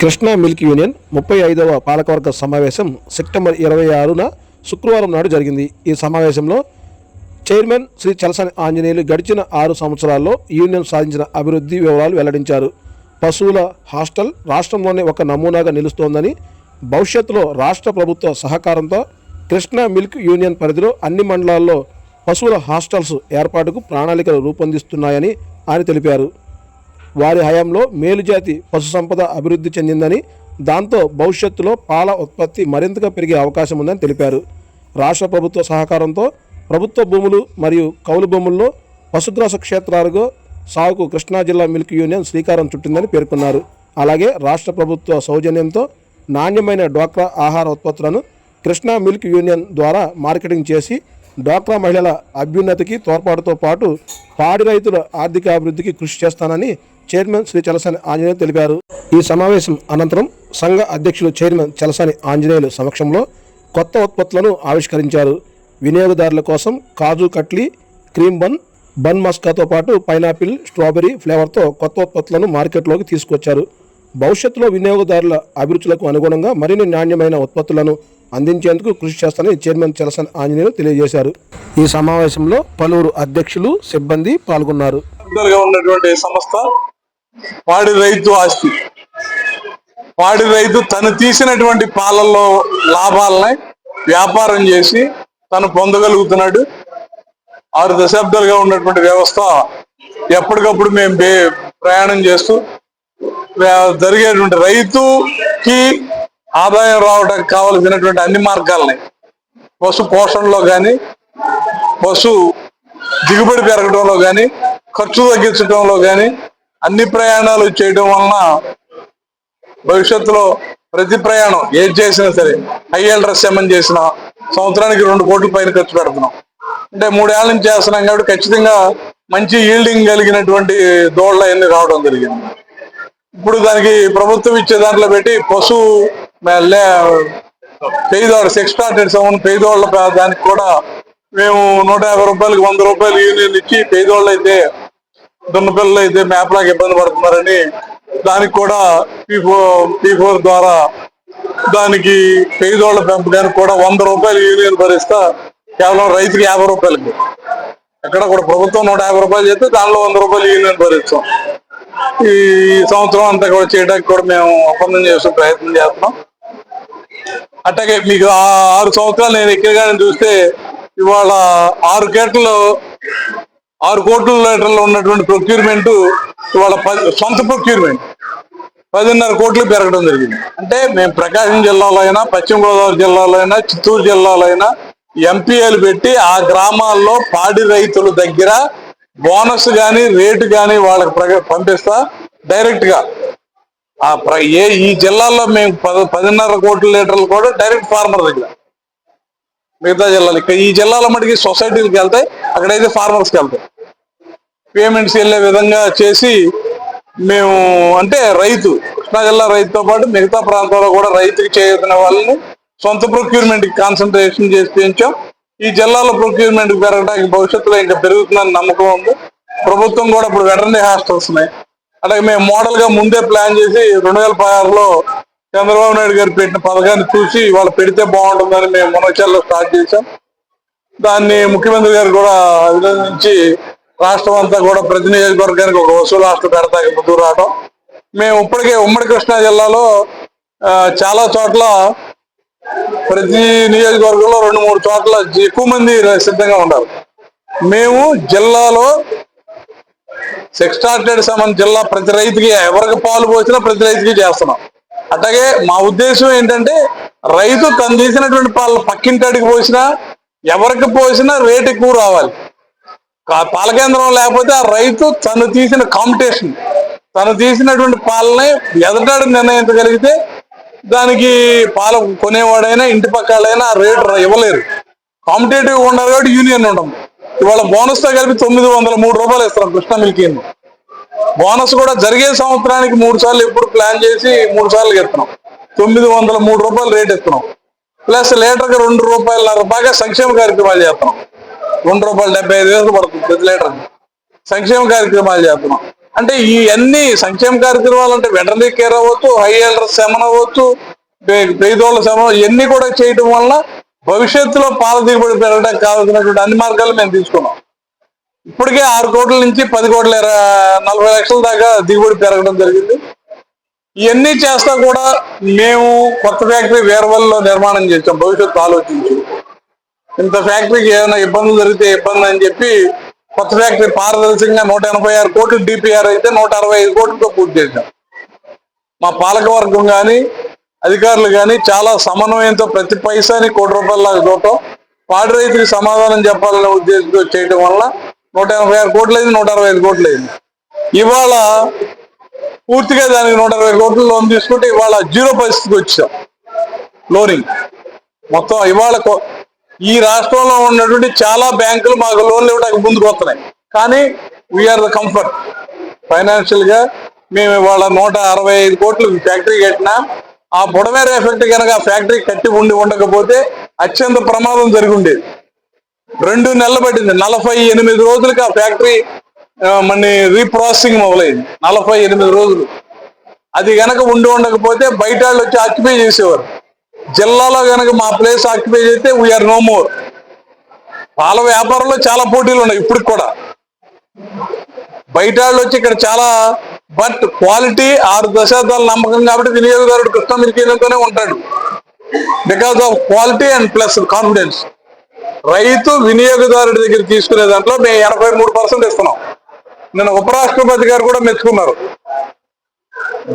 Krishna milk union ముప్పై ఐదవ పాలకవర్గ సమావేశం సెప్టెంబర్ ఇరవై ఆరున శుక్రవారం నాడు జరిగింది. ఈ సమావేశంలో చైర్మన్ శ్రీ చలసాని ఆంజనేయులు గడిచిన ఆరు సంవత్సరాల్లో యూనియన్ సాధించిన అభివృద్ధి వివరాలు వెల్లడించారు. పశువుల హాస్టల్ రాష్ట్రంలోనే ఒక నమూనాగా నిలుస్తోందని భవిష్యత్తులో రాష్ట్ర ప్రభుత్వ సహకారంతో కృష్ణా మిల్క్ యూనియన్ పరిధిలో అన్ని మండలాల్లో పశువుల హాస్టల్స్ ఏర్పాటుకు ప్రణాళికలు రూపొందిస్తున్నాయని ఆయన తెలిపారు. వారి హయాంలో మేలుజాతి పశు సంపద అభివృద్ధి చెందిందని దాంతో భవిష్యత్తులో పాల ఉత్పత్తి మరింతగా పెరిగే అవకాశం ఉందని తెలిపారు. రాష్ట్ర ప్రభుత్వ సహకారంతో ప్రభుత్వ భూములు మరియు కౌలు భూముల్లో పశుగ్రాస క్షేత్రాలకు సాగుకు కృష్ణా జిల్లా మిల్క్ యూనియన్ శ్రీకారం చుట్టిందని పేర్కొన్నారు. అలాగే రాష్ట్ర ప్రభుత్వ సౌజన్యంతో నాణ్యమైన డ్వాక్రా ఆహార ఉత్పత్తులను కృష్ణా మిల్క్ యూనియన్ ద్వారా మార్కెటింగ్ చేసి డ్వాక్రా మహిళల అభ్యున్నతికి తోడ్పాటుతో పాటు పాడి రైతుల ఆర్థిక అభివృద్ధికి కృషి చేస్తానని చైర్మన్ శ్రీ చలసాని ఆంజనేయులు తెలిపారు. ఈ సమావేశం అనంతరం సంఘ అధ్యక్షులు చైర్మన్ చలసాని ఆంజనేయులు సమక్షంలో కొత్త ఉత్పత్తులను ఆవిష్కరించారు. వినియోగదారుల కోసం kaju katli cream bun bun మస్కాతో పాటు పైనాపిల్ స్ట్రాబెరీ ఫ్లేవర్తో కొత్త ఉత్పత్తులను మార్కెట్లోకి తీసుకొచ్చారు. భవిష్యత్తులో వినియోగదారుల అభిరుచులకు అనుగుణంగా మరిన్ని నాణ్యమైన ఉత్పత్తులను అందించేందుకు కృషి చేస్తానని చైర్మన్ చలసన్ ఆంజనేయులు తెలియజేశారు. ఈ సమావేశంలో పలువురు అధ్యక్షులు సిబ్బంది పాల్గొన్నారు. ఉన్నటువంటి సంస్థ పాడి రైతు ఆస్తి. పాడి రైతు తను తీసినటువంటి పాలల్లో లాభాలని వ్యాపారం చేసి తను పొందగలుగుతున్నాడు. ఆరు దశాబ్దాలుగా ఉన్నటువంటి వ్యవస్థ ఎప్పటికప్పుడు మేము ప్రయాణం చేస్తూ జరిగేటువంటి రైతుకి ఆదాయం రావడానికి కావలసినటువంటి అన్ని మార్గాలని పశు పోషణలో కానీ పశు దిగుబడి పెరగడంలో కానీ ఖర్చు తగ్గించడంలో కానీ అన్ని ప్రయాణాలు చేయడం వలన భవిష్యత్తులో ప్రతి ప్రయాణం ఏది చేసినా సరే హైఎల్ డ్రెస్ చేసిన చేసినా సంవత్సరానికి రెండు కోట్ల పైన ఖర్చు పెడుతున్నాం. అంటే మూడేళ్ళ నుంచి చేస్తున్నాం కాబట్టి ఖచ్చితంగా మంచి ఈల్డింగ్ కలిగినటువంటి దోళ్ళ అన్ని రావడం జరిగింది. ఇప్పుడు దానికి ప్రభుత్వం ఇచ్చే దాంట్లో పెట్టి పశు మే- లే- పెయిదోళ్ళ ఎక్స్ట్రాటెడ్ సౌండ్ దానికి కూడా మేము నూట యాభై రూపాయలకి వంద రూపాయలు యూనియన్ ఇచ్చి పెయిదోళ్ళు అయితే దున్నపిల్లలు అయితే మేపలాగా ఇబ్బంది పడుతున్నారని దానికి కూడా పీ ఫోర్ పీ ఫోర్ ద్వారా దానికి పెయిదోళ్ళ పెంపకానికి కూడా వంద రూపాయలు యూనియన్ భరిస్తా కేవలం రైతుకి యాభై రూపాయలకి. ఎక్కడ కూడా ప్రభుత్వం నూట యాభై రూపాయలు చేస్తే దానిలో వంద రూపాయలు యూనియన్ భరిస్తాం. ఈ సంవత్సరం అంతా కూడా చేయడానికి కూడా మేము ఒప్పందం చేసే ప్రయత్నం చేస్తున్నాం. అట్లాగే మీకు ఆ ఆరు సంవత్సరాలు నేను ఎక్కడగానే చూస్తే ఇవాళ ఆరు గంటలు ఆరు కోట్ల లీటర్లు ఉన్నటువంటి ప్రొక్యూర్మెంట్ ఇవాళ పది సొంత ప్రొక్యూర్మెంట్ పదిన్నర కోట్లు పెరగడం జరిగింది. అంటే మేము ప్రకాశం జిల్లాలో అయినా పశ్చిమ గోదావరి జిల్లాలో అయినా చిత్తూరు జిల్లాలో అయినా ఎంపీఏలు పెట్టి ఆ గ్రామాల్లో పాడి రైతుల దగ్గర బోనస్ కానీ రేటు కానీ వాళ్ళకి పంపిస్తా డైరెక్ట్గా. ఆ ప్ర- ఏ ఈ జిల్లాల్లో మేము పద పదిన్నర కోట్ల లీటర్లు కూడా డైరెక్ట్ ఫార్మర్ దగ్గర. మిగతా జిల్లాలు. ఇక్కడ ఈ జిల్లాలో మటుకి సొసైటీలకు వెళ్తాయి అక్కడైతే ఫార్మర్స్కి వెళ్తాయి. పేమెంట్స్ వెళ్ళే విధంగా చేసి మేము అంటే రైతు కృష్ణా జిల్లా రైతుతో పాటు మిగతా ప్రాంతాల్లో కూడా రైతుకి చేయతున్న వాళ్ళని సొంత ప్రొక్యూర్మెంట్కి కాన్సన్ట్రేషన్ చేసి పెంచాం. ఈ జిల్లాలో ప్రొక్యూర్మెంట్ పెరగడానికి భవిష్యత్తులో ఇంకా పెరుగుతుందని నమ్మకం ఉంది. ప్రభుత్వం కూడా ఇప్పుడు వెటర్నరీ హాస్టల్స్ ఉన్నాయి. అలాగే మేము మోడల్గా ముందే ప్లాన్ చేసి రెండు వేల పదహారులో చంద్రబాబు నాయుడు గారు పెట్టిన పథకాన్ని చూసి వాళ్ళు పెడితే బాగుంటుందని మేము మునచల్లో స్టార్ట్ చేశాం. దాన్ని ముఖ్యమంత్రి గారు కూడా అభినందించి రాష్ట్రం అంతా కూడా ప్రతి నియోజకవర్గానికి ఒక వసూలు హాస్టల్ పెడతాకి ముందుకు రావడం. మేము ఇప్పటికే ఉమ్మడి కృష్ణా జిల్లాలో చాలా చోట్ల ప్రతి నియోజకవర్గంలో రెండు మూడు చోట్ల ఎక్కువ మంది సిద్ధంగా ఉన్నారు. మేము జిల్లాలో సెక్స్టార్టెడ్ సంబంధ జిల్లా ప్రతి రైతుకి ఎవరికి పాలు పోసినా ప్రతి రైతుకి చేస్తున్నాం. అట్లాగే మా ఉద్దేశం ఏంటంటే రైతు తను తీసినటువంటి పాలు పక్కింటాడికి పోసినా ఎవరికి పోసినా రేటు ఎక్కువ రావాలి. పాలకేంద్రం పాల కేంద్రం లేకపోతే ఆ రైతు తను తీసిన కాంపిటీషన్ తను తీసినటువంటి పాలని ఎదటాడు నిర్ణయించగలిగితే దానికి పాలు కొనేవాడైనా ఇంటి పక్కలైనా ఆ రేటు ఇవ్వలేరు. కాంపిటేటివ్ ఉండాలి కాబట్టి యూనియన్ ఉండదు. ఇవాళ బోనస్తో కలిపి తొమ్మిది వందల మూడు రూపాయలు ఇస్తున్నాం కృష్ణ మిల్క్ బోనస్ కూడా జరిగే సంవత్సరానికి మూడు సార్లు ఎప్పుడు ప్లాన్ చేసి మూడు సార్లు ఇస్తున్నాం తొమ్మిది వందల మూడు రూపాయలు రేట్ ఇస్తున్నాం. ప్లస్ లీటర్కి రెండు రూపాయలన్నర బాగా సంక్షేమ కార్యక్రమాలు చేస్తున్నాం. రెండు రూపాయలు డెబ్బై ఐదు వేలు పడుతుంది ప్రతి లీటర్కి సంక్షేమ కార్యక్రమాలు చేస్తున్నాం. అంటే ఇవన్నీ సంక్షేమ కార్యక్రమాలు అంటే వెటర్నరీ కేర్ అవ్వచ్చు హై ఎల్డర్ శమన అవ్వచ్చు పేదోళ్ళ శమనం ఇవన్నీ కూడా చేయడం వలన భవిష్యత్తులో పాల దిగుబడి పెరగడానికి కావాల్సినటువంటి అన్ని మార్గాలు మేము తీసుకున్నాం. ఇప్పటికే ఆరు కోట్ల నుంచి పది కోట్ల ఇర- నలభై లక్షల దాకా దిగుబడి పెరగడం జరిగింది. ఇవన్నీ చేస్తా కూడా మేము కొత్త ఫ్యాక్టరీ వేరవల్లో నిర్మాణం చేసాం భవిష్యత్తు ఆలోచించి. ఇంత ఫ్యాక్టరీకి ఏమైనా ఇబ్బందులు జరిగితే ఇబ్బంది అని చెప్పి కొత్త ఫ్యాక్టరీ పారదర్శకంగా నూట ఎనభై ఆరు కోట్లు డిపిఆర్ అయితే నూట అరవై ఐదు కోట్లతో పూర్తి చేశాం. మా పాలకవర్గం కానీ అధికారులు కానీ చాలా సమన్వయంతో ప్రతి పైసాని కోటి రూపాయల చూడటం పాడి రైతుకి సమాధానం చెప్పాలనే ఉద్దేశంతో చేయడం వల్ల నూట ఎనభై ఆరు కోట్లు అయింది నూట అరవై ఐదు కోట్లు అయింది ఇవాళ పూర్తిగా దానికి నూట అరవై కోట్లు లోన్ తీసుకుంటే ఇవాళ జీరో పరిస్థితికి వచ్చాం. లోనింగ్ మొత్తం ఇవాళ ఈ రాష్ట్రంలో ఉన్నటువంటి చాలా బ్యాంకులు మాకు లోన్లు ఇవ్వడానికి ముందుకు వస్తున్నాయి. కానీ వీఆర్ ద కంఫర్ట్ ఫైనాన్షియల్గా మేము ఇవాళ నూట అరవై ఐదు కోట్లు ఫ్యాక్టరీ కట్టినా ఆ బుడమేర ఎఫెక్ట్ కనుక ఆ ఫ్యాక్టరీ కట్టి ఉండి ఉండకపోతే అత్యంత ప్రమాదం జరిగి ఉండేది రెండు నెలలు పట్టింది. నలభై ఎనిమిది రోజులకి ఆ ఫ్యాక్టరీ మన రీప్రాసెసింగ్ మొదలైంది. నలభై ఎనిమిది రోజులు. అది కనుక ఉండి ఉండకపోతే బయట వాళ్ళు వచ్చి ఆక్యుపై చేసేవారు. జిల్లాలో కనుక మా ప్లేస్ ఆక్యుపై చేస్తే వీఆర్ నో మోర్ పాల వ్యాపారంలో చాలా పోటీలు ఉన్నాయి ఇప్పుడు కూడా. బయట వాళ్ళు వచ్చి ఇక్కడ చాలా బట్ క్వాలిటీ ఆరు దశాబ్దాల నమ్మకం కాబట్టి వినియోగదారుడు కృష్ణ మిల్కీలతోనే ఉంటాడు. Because of quality and plus confidence రైతు వినియోగదారుడి దగ్గర తీసుకునే దాంట్లో మేము ఎనభై మూడు పర్సెంట్ ఇస్తున్నాం. నిన్న ఉపరాష్ట్రపతి గారు కూడా మెచ్చుకున్నారు.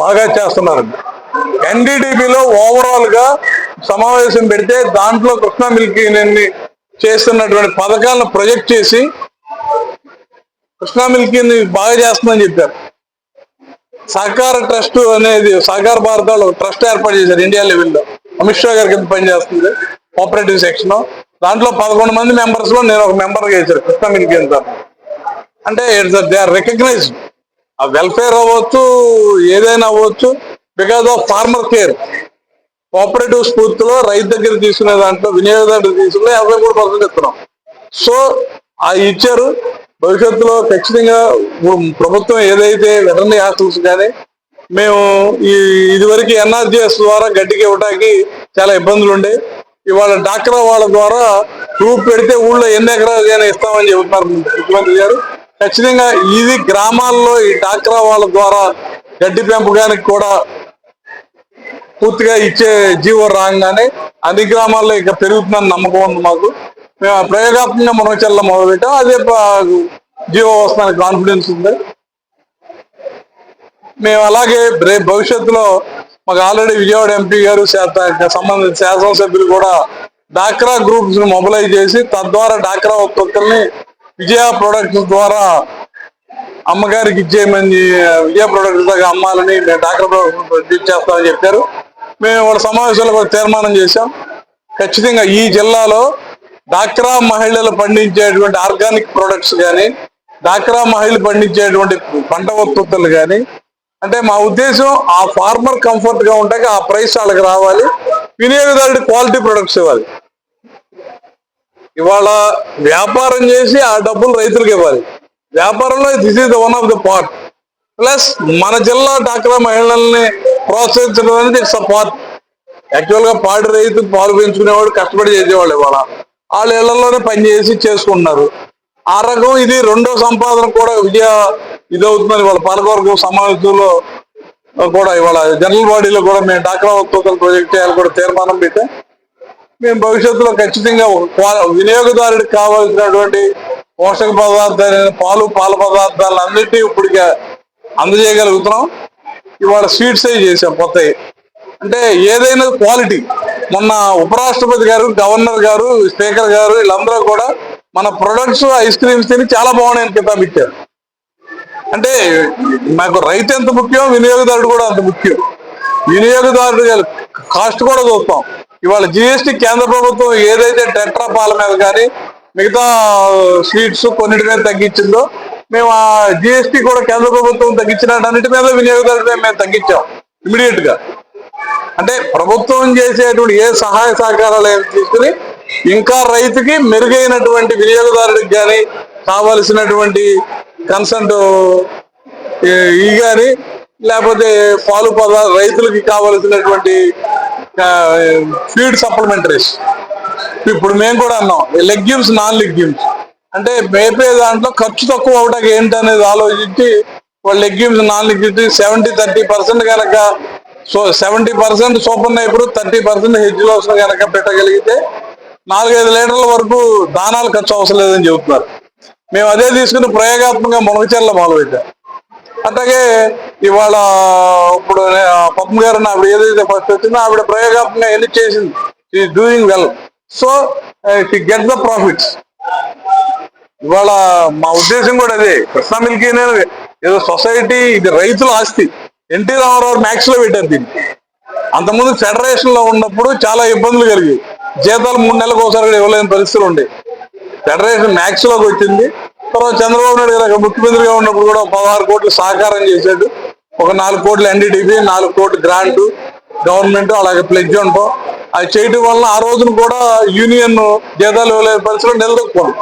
బాగా చేస్తున్నారండి. ఎన్డీడీబీలో ఓవరాల్గా సమావేశం పెడితే దాంట్లో కృష్ణా మిల్క్ చేస్తున్నటువంటి పథకాలను ప్రొజెక్ట్ చేసి కృష్ణా మిల్క్ బాగా చేస్తుందని చెప్పారు. సహకార ట్రస్ట్ అనేది సహకార భారత ట్రస్ట్ ఏర్పాటు చేశారు ఇండియా లెవెల్లో. అమిత్ షా గారి కింద పనిచేస్తుంది కోఆపరేటివ్ సెక్షన్ దాంట్లో పదకొండు మంది మెంబర్స్లో నేను ఒక మెంబర్ ఇచ్చారు కృష్ణా మిల్క్ కింద అంటే దే ఆర్ రికగ్నైజ్డ్ ఆ వెల్ఫేర్ అవ్వచ్చు ఏదైనా అవ్వచ్చు because of farmer care cooperative స్ఫూర్తిలో రైతు దగ్గర తీసుకునే దాంట్లో వినియోగదారుడు తీసుకునే యాభై మూడు పర్సెంట్ ఇస్తున్నాం. సో ఆ ఇచ్చారు. భవిష్యత్తులో ఖచ్చితంగా ప్రభుత్వం ఏదైతే వెటర్నరీ హాస్టల్స్ కానీ మేము ఈ ఇదివరకు ఎన్ఆర్జిఎస్ ద్వారా గడ్డికి ఇవ్వడానికి చాలా ఇబ్బందులు ఉండే. ఇవాళ డాక్రా వాళ్ళ ద్వారా గ్రూప్ పెడితే ఊళ్ళో ఎన్ని ఎకరాలు కానీ ఇస్తామని చెబుతున్నారు ముఖ్యమంత్రి గారు. ఖచ్చితంగా ఇది గ్రామాల్లో ఈ డాక్రా వాళ్ళ ద్వారా గడ్డి పెంపకానికి కూడా పూర్తిగా ఇచ్చే జీవో రాగానే అన్ని గ్రామాల్లో ఇక పెరుగుతుందని నమ్మకం ఉంది మాకు. మేము ఆ చెల్లం మునగచల్ల మొదలుపెట్టాం. అదే జీవో వస్తానికి కాన్ఫిడెన్స్ ఉంది. మేము అలాగే రేపు భవిష్యత్తులో మాకు ఆల్రెడీ విజయవాడ ఎంపీ గారు సంబంధించిన శాసనసభ్యులు కూడా డాక్రా గ్రూప్స్ను మొబిలైజ్ చేసి తద్వారా డాక్రా ఉత్పత్తుల్ని విజయ ప్రొడక్ట్స్ ద్వారా అమ్మగారికి ఇచ్చేయమని విజయ ప్రొడక్ట్స్ దాకా అమ్మాలని మేము డాక్టర్ ప్రొడ్యూస్ చేస్తామని చెప్పారు. మేము వాళ్ళ సమావేశంలో కూడా తీర్మానం చేశాం. ఖచ్చితంగా ఈ జిల్లాలో డాక్రా మహిళలు పండించేటువంటి ఆర్గానిక్ ప్రొడక్ట్స్ కానీ డాక్రా మహిళలు పండించేటువంటి పంట ఉత్పత్తులు కానీ అంటే మా ఉద్దేశం ఆ ఫార్మర్ కంఫర్ట్గా ఆ ప్రైస్ వాళ్ళకి రావాలి. వినియోగదారుడి క్వాలిటీ ప్రొడక్ట్స్ ఇవ్వాలి. ఇవాళ వ్యాపారం చేసి ఆ డబ్బులు రైతులకు ఇవ్వాలి. వ్యాపారంలో this is the one of the part. Plus మన జిల్లా డాక్రా మహిళల్ని ప్రోత్సహించడం అనేది ఇట్స్ యాక్చువల్గా పాడి రైతు పాలు పెంచుకునేవాడు కష్టపడి చేసేవాళ్ళు ఇవాళ. వాళ్ళ ఇళ్ళలోనే పనిచేసి చేసుకుంటున్నారు. ఆ రకం ఇది రెండో సంపాదన కూడా విజయ ఇది అవుతుందని వాళ్ళ పాలకవర్గం సమావేశంలో కూడా ఇవాళ జనరల్ బాడీలో కూడా మేము డాక్రా ఉత్పత్తులు ప్రొజెక్ట్ చేయాలి కూడా తీర్మానం పెట్టాం. మేము భవిష్యత్తులో ఖచ్చితంగా వినియోగదారుడికి కావాల్సినటువంటి పోషక పదార్థాలు పాలు పాల పదార్థాలు అన్నిటినీ ఇప్పటికే అందజేయగలుగుతున్నాం. ఇవాళ స్వీట్స్ అయి చేసాం కొత్తవి. అంటే ఏదైనా క్వాలిటీ. మొన్న ఉపరాష్ట్రపతి గారు గవర్నర్ గారు స్పీకర్ గారు వీళ్ళందరూ కూడా మన ప్రొడక్ట్స్ ఐస్ క్రీమ్స్ తిని చాలా బాగున్నాయని కితాబ్ ఇచ్చారు. అంటే మాకు రైతు ఎంత ముఖ్యం వినియోగదారుడు కూడా అంత ముఖ్యం. వినియోగదారుడు కాస్ట్ కూడా చూస్తాం. ఇవాళ జిఎస్టి కేంద్ర ప్రభుత్వం ఏదైతే టెట్రా పాల మీద కానీ మిగతా స్వీట్స్ కొన్నిటి మీద తగ్గించిందో మేము ఆ జిఎస్టి కూడా కేంద్ర ప్రభుత్వం తగ్గించినట్టు అన్నిటి మీద వినియోగదారుడి మేము తగ్గించాం ఇమీడియట్గా. అంటే ప్రభుత్వం చేసేటువంటి ఏ సహాయ సహకారాలు తీసుకుని ఇంకా రైతుకి మెరుగైనటువంటి వినియోగదారుడికి కానీ కావలసినటువంటి కన్సల్ట్ ఈ- కానీ లేకపోతే పాలు పదార్థ రైతులకి కావలసినటువంటి ఫీడ్ సప్లిమెంటరీస్ ఇప్పుడు మేము కూడా అన్నాం లెగ్యూమ్స్ నాన్ లెగ్యూమ్స్ అంటే మేపే దాంట్లో ఖర్చు తక్కువ అవడానికి ఏంటి అనేది ఆలోచించి వాళ్ళు legumes non legumes seventy thirty percent కనుక సో సెవెంటీ పర్సెంట్ సూపర్ నైపుడు థర్టీ పర్సెంట్ హెడ్ లోస్ కనుక పెట్టగలిగితే నాలుగైదు లీటర్ల వరకు దానాలు ఖర్చు అవసరం లేదని చెబుతున్నారు. మేము అదే తీసుకుని ప్రయోగాత్మకంగా మునగచర్ల మొదలుపెట్టాం. అట్లాగే ఇవాళ ఇప్పుడు ఆ పద్మ గారు ఆవిడ ఏదైతే ఫస్ట్ వచ్చిందో ఆవిడ ప్రయోగాత్మకంగా ఎన్ని చేసింది? ఈ doing well so get the profits ఇవాళ మా ఉద్దేశం కూడా అదే. కృష్ణా మిల్క్ అనేది ఏదో సొసైటీ ఇది రైతుల ఆస్తి. ఎన్టీ రామారావు మ్యాక్స్లో పెట్టారు దీన్ని. అంతకుముందు ఫెడరేషన్లో ఉన్నప్పుడు చాలా ఇబ్బందులు కలిగి జీతాలు మూడు నెలలకు ఒకసారి కూడా ఇవ్వలేని పరిస్థితులు ఉండే. ఫెడరేషన్ మ్యాక్స్లోకి వచ్చింది. తర్వాత చంద్రబాబు నాయుడు గారు ముఖ్యమంత్రిగా ఉన్నప్పుడు కూడా పదహారు కోట్లు సహకారం చేశాడు. ఒక నాలుగు కోట్లు ఎన్డీటీపీ నాలుగు కోట్లు గ్రాంట్ గవర్నమెంట్ అలాగే ప్లెడ్జ్ ఉంటాం అది చేయడం వల్ల ఆ రోజున కూడా యూనియన్ జీతాలు ఇవ్వలేని పరిస్థితులు నిలదొక్కున్నాం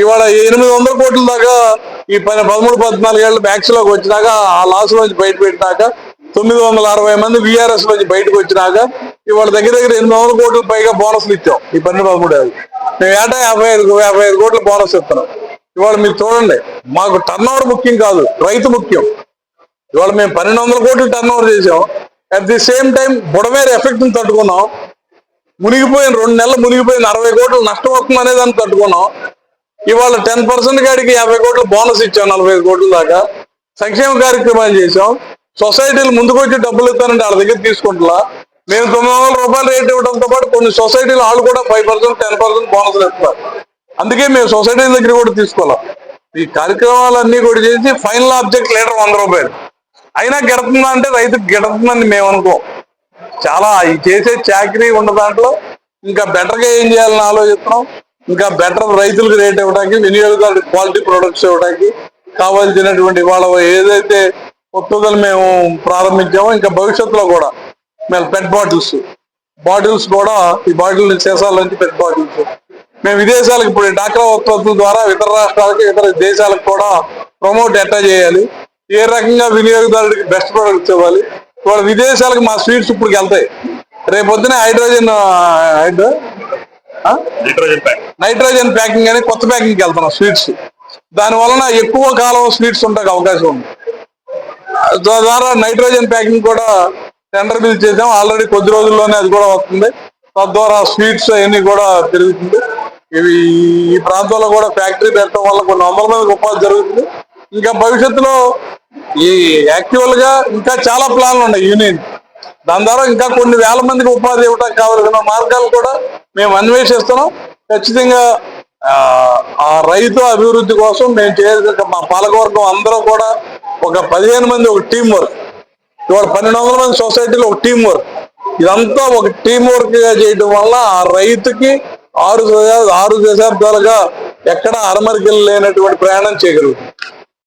ఇవాళ ఎనిమిది వందల కోట్ల దాకా ఈ పది పదమూడు పద్నాలుగు ఏళ్ళ బ్యాక్స్లోకి వచ్చినాక ఆ లాస్ లోంచి బయట పెట్టినాక తొమ్మిది వందల అరవై మంది విఆర్ఎస్ లోంచి బయటకు వచ్చినాక ఇవాళ దగ్గర దగ్గర ఎనిమిది వందల కోట్ల పైగా బోనస్లు ఇచ్చాం ఈ పన్నెండు పదమూడు ఏళ్ళు. మేము ఏటా యాభై ఐదు యాభై ఐదు కోట్ల బోనస్ ఇస్తున్నాం. ఇవాళ మీరు చూడండి మాకు టర్న్ ఓవర్ ముఖ్యం కాదు రైతు ముఖ్యం. ఇవాళ మేము పన్నెండు వందల కోట్లు టర్న్ ఓవర్ చేసాం at the same time Budameru ఎఫెక్ట్ని తట్టుకున్నాం. మునిగిపోయిన రెండు నెలలు మునిగిపోయిన అరవై కోట్లు నష్టం వస్తుంది అనే దాన్ని తట్టుకున్నాం. ఇవాళ టెన్ పర్సెంట్ కాడికి యాభై కోట్లు బోనస్ ఇచ్చాం నలభై కోట్ల దాకా. సంక్షేమ కార్యక్రమాలు చేసాం సొసైటీలు ముందుకు వచ్చి డబ్బులు ఇస్తానంటే వాళ్ళ దగ్గర తీసుకుంటున్నా మేము తొమ్మిది వందల రూపాయలు రేట్ ఇవ్వడంతో పాటు కొన్ని సొసైటీలు వాళ్ళు కూడా ఫైవ్ పర్సెంట్ టెన్ పర్సెంట్ బోనస్లు ఇస్తారు అందుకే మేము సొసైటీల దగ్గర కూడా తీసుకోవాలి. ఈ కార్యక్రమాలన్నీ కూడా చేసి ఫైనల్ ఆబ్జెక్ట్ లీటర్ వంద రూపాయలు. అయినా గెడుతుందా అంటే రైతుకి గెడుతుందని మేము అనుకోం. చాలా ఈ చేసే చాకరీ ఉన్న దాంట్లో ఇంకా బెటర్గా ఏం చేయాలని ఆలోచిస్తున్నాం. ఇంకా బెటర్ రైతులకు రేట్ ఇవ్వడానికి వినియోగదారులకు క్వాలిటీ ప్రొడక్ట్స్ ఇవ్వడానికి కావాల్సినటువంటి వాళ్ళ ఏదైతే ఉత్పత్తులు మేము ప్రారంభించామో ఇంకా భవిష్యత్తులో కూడా మేము పెట్ బాటిల్స్ బాటిల్స్ కూడా ఈ బాటిల్ సీసాల నుంచి పెట్ బాటిల్స్ మేము విదేశాలకు ఇప్పుడు డాక్రా ఉత్పత్తుల ద్వారా ఇతర రాష్ట్రాలకు ఇతర దేశాలకు కూడా ప్రమోట్ ఎట్టా చేయాలి. ఏ రకంగా వినియోగదారుడికి బెస్ట్ ప్రొడక్ట్స్ ఇవ్వాలి? ఇవాళ విదేశాలకు మా స్వీట్స్ ఇప్పుడు వెళ్తాయి. రేపొద్దున hydrogen hydro nitrogen pack nitrogen packing అని కొత్త ప్యాకింగ్కి వెళ్తున్నాం స్వీట్స్ దాని వలన ఎక్కువ కాలం స్వీట్స్ ఉండడానికి అవకాశం ఉంది. ద్వారా నైట్రోజన్ ప్యాకింగ్ కూడా టెండర్ బిల్ చేసాం. ఆల్రెడీ కొద్ది రోజుల్లోనే అది కూడా వస్తుంది. తద్వారా స్వీట్స్ అవన్నీ కూడా పెరుగుతుంది. ఇవి ఈ ప్రాంతంలో కూడా ఫ్యాక్టరీ పెట్టడం వల్ల కొన్ని వందల మందికి ఉపాధి జరుగుతుంది. ఇంకా భవిష్యత్తులో ఈ యాక్చువల్గా ఇంకా చాలా ప్లాన్లు ఉన్నాయి యూనియన్ దాని ద్వారా ఇంకా కొన్ని వేల మందికి ఉపాధి ఇవ్వడానికి కావలసిన మార్గాలు కూడా మేము అన్వేషిస్తున్నాం. ఖచ్చితంగా ఆ, రైతు అభివృద్ధి కోసం మేము చేయాల్సిన మా పాలకవర్గం అందరూ కూడా ఒక పదిహేను మంది ఒక టీం వర్క్ ఇవాళ పన్నెండు వందల మంది సొసైటీలో ఒక టీం వర్క్ ఇదంతా ఒక టీం వర్క్గా చేయడం వల్ల ఆ రైతుకి ఆరు ఆరు దశాబ్దాలుగా ఎక్కడ అరమరికలు లేనటువంటి ప్రయాణం చేయగలుగుతుంది